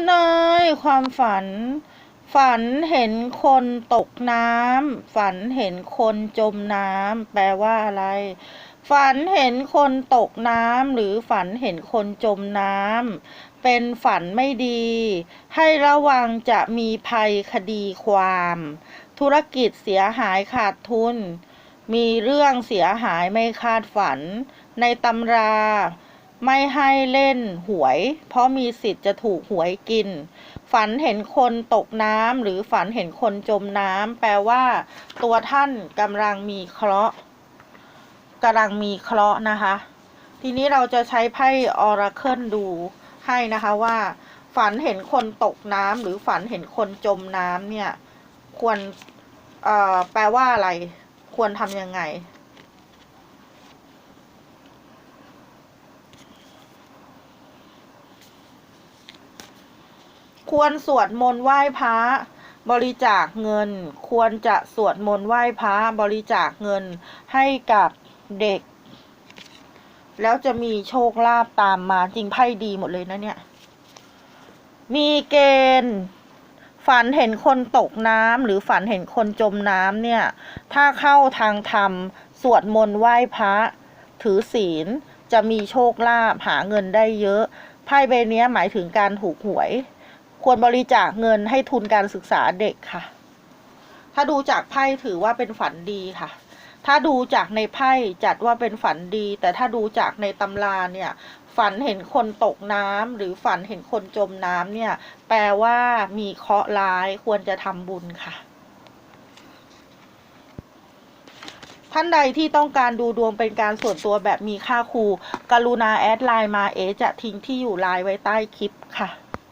ำนายความฝัน ฝันเห็นคนตกน้ำฝันเห็นคนจมน้ำแปลว่าอะไร ฝันเห็นคนตกน้ำหรือฝันเห็นคนจมน้ำเป็นฝันไม่ดี ให้ระวังจะมีภัยคดีความ ธุรกิจเสียหายขาดทุน มีเรื่องเสียหายไม่คาดฝัน ในตำรา ไม่ให้เล่นหวย เพราะมีสิทธิ์จะถูกหวยกิน ฝันเห็นคนตกน้ำหรือฝันเห็นคนจมน้ำแปลว่า ตัวท่านกำลังมีเคราะห์กำลังมีเคราะห์นะคะ ทีนี้เราจะใช้ไพ่ออราเคิลดูให้นะคะว่า ฝันเห็นคนตกน้ำหรือฝันเห็นคนจมน้ำเนี่ย ควรแปลว่าอะไร ควรทำยังไง ควรสวดมนต์ไหว้พระบริจาคเงิน ควรจะสวดมนต์ไหว้พระบริจาคเงินให้กับเด็ก แล้วจะมีโชคลาภตามมาจริงไพ่ดีหมดเลยนะเนี่ย มีเกณฑ์ฝันเห็นคนตกน้ำหรือฝันเห็นคนจมน้ำเนี่ย ถ้าเข้าทางธรรม สวดมนต์ไหว้พระ ถือศีลจะมีโชคลาภหาเงินได้เยอะไพ่ใบเนี้ยหมายถึงการถูกหวย ควรบริจาคเงินให้ทุนการศึกษาเด็กค่ะ ถ้าดูจากไพ่ถือว่าเป็นฝันดีค่ะ ถ้าดูจากในไพ่จัดว่าเป็นฝันดี แต่ถ้าดูจากในตำราเนี่ย ฝันเห็นคนตกน้ำหรือฝันเห็นคนจมน้ำเนี่ย แปลว่ามีเคราะห์ร้ายควรจะทำบุญค่ะท่านใดที่ต้องการดูดวงเป็นการส่วนตัวแบบมีค่าครู กรุณาแอดไลน์มาเอจะทิ้งที่อยู่ไลน์ไว้ใต้คลิปค่ะ